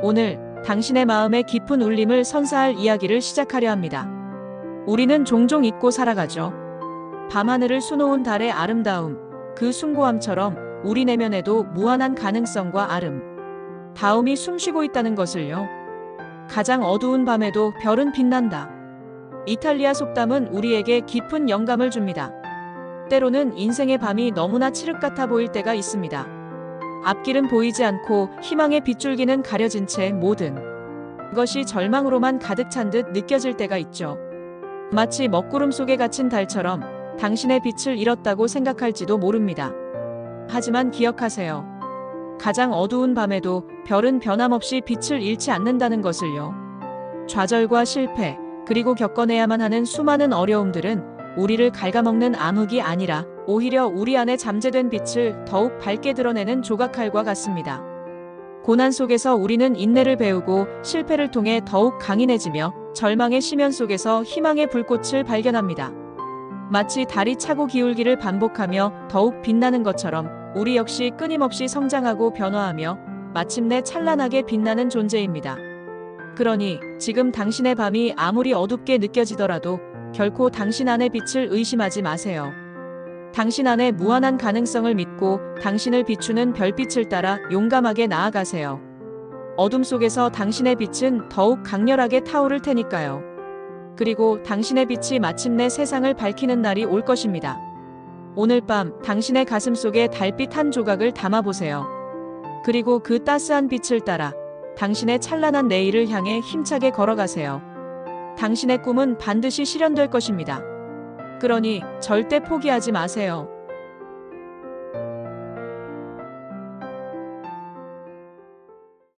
오늘 당신의 마음의 깊은 울림을 선사할 이야기를 시작하려 합니다. 우리는 종종 잊고 살아가죠. 밤하늘을 수놓은 달의 아름다움, 그 숭고함처럼 우리 내면에도 무한한 가능성과 아름, 다음이 숨쉬고 있다는 것을요. 가장 어두운 밤에도 별은 빛난다. 이탈리아 속담은 우리에게 깊은 영감을 줍니다. 때로는 인생의 밤이 너무나 칠흑 같아 보일 때가 있습니다. 앞길은 보이지 않고 희망의 빗줄기는 가려진 채 모든 것이 절망으로만 가득 찬 듯 느껴질 때가 있죠. 마치 먹구름 속에 갇힌 달처럼 당신의 빛을 잃었다고 생각할지도 모릅니다. 하지만 기억하세요. 가장 어두운 밤에도 별은 변함없이 빛을 잃지 않는다는 것을요. 좌절과 실패, 그리고 겪어내야만 하는 수많은 어려움들은 우리를 갉아먹는 암흑이 아니라 오히려 우리 안에 잠재된 빛을 더욱 밝게 드러내는 조각칼과 같습니다. 고난 속에서 우리는 인내를 배우고 실패를 통해 더욱 강인해지며 절망의 심연 속에서 희망의 불꽃을 발견합니다. 마치 달이 차고 기울기를 반복하며 더욱 빛나는 것처럼 우리 역시 끊임없이 성장하고 변화하며 마침내 찬란하게 빛나는 존재입니다. 그러니 지금 당신의 밤이 아무리 어둡게 느껴지더라도 결코 당신 안의 빛을 의심하지 마세요. 당신 안에 무한한 가능성을 믿고 당신을 비추는 별빛을 따라 용감하게 나아가세요. 어둠 속에서 당신의 빛은 더욱 강렬하게 타오를 테니까요. 그리고 당신의 빛이 마침내 세상을 밝히는 날이 올 것입니다. 오늘 밤 당신의 가슴 속에 달빛 한 조각을 담아보세요. 그리고 그 따스한 빛을 따라 당신의 찬란한 내일을 향해 힘차게 걸어가세요. 당신의 꿈은 반드시 실현될 것입니다. 그러니 절대 포기하지 마세요.